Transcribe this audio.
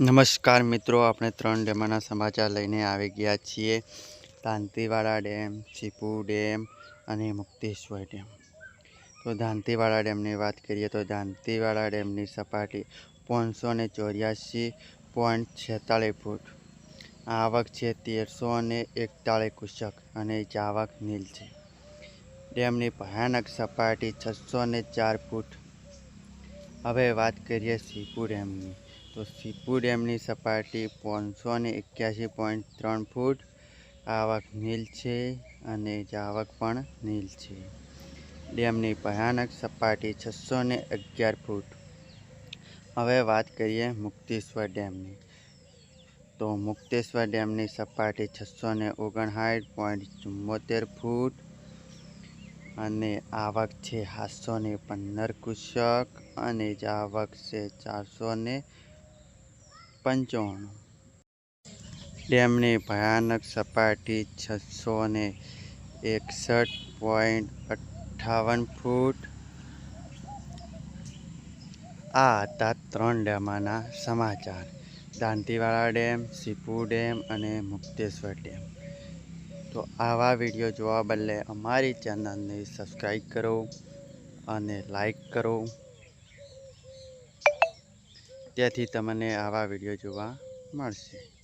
નમસ્કાર મિત્રો, આપણે ત્રણ ડેમના સમાચાર લઈને આવી ગયા છીએ. દાંતીવાડા ડેમ, ચીપુ ડેમ અને મુક્તેશ્વર ડેમ. તો દાંતીવાડા ડેમની વાત કરીએ તો દાંતીવાડા ડેમની સપાટી પાંચસો ને ચોર્યાસી પોઈન્ટ છેતાળીસ ફૂટ. આવક છે તેરસો ને એકતાળીસ કુશક અને જાવક નીલ છે. ડેમની ભયાનક સપાટી છસો ને ચાર ફૂટ. હવે વાત કરીએ સીપુ ડેમની. તો સીપુ ડેમની સપાટી પાંચસો ને એક્યાસી પોઈન્ટ ત્રણ ફૂટ. આવક નીલ છે અને જાવક પણ નીલ છે. ડેમની ભયાનક સપાટી છસો ને અગિયાર ફૂટ. હવે વાત કરીએ મુક્તેશ્વર ડેમની. તો મુક્તેશ્વર ડેમની સપાટી છસો ને ઓગણસાઠ પોઈન્ટ ચુમ્મોતેર ફૂટ અને આવક છે સાતસો ને પંદર કુશક અને જાવક છે ચારસો ને પંચાણું. ડેમની ભયાનક સપાટી છસો ને એકસઠ પોઈન્ટ અઠ્ઠાવન ફૂટ. આ હતા ત્રણ ડેમાના સમાચાર. દાંતીવાળા ડેમ, સીપુ ડેમ અને મુક્તેશ્વર ડેમ. તો આવા વીડિયો જોવા બદલે અમારી ચેનલને સબસ્ક્રાઈબ કરો અને લાઈક કરો. તેથી તમને આવા વીડિયો જોવા મળશે.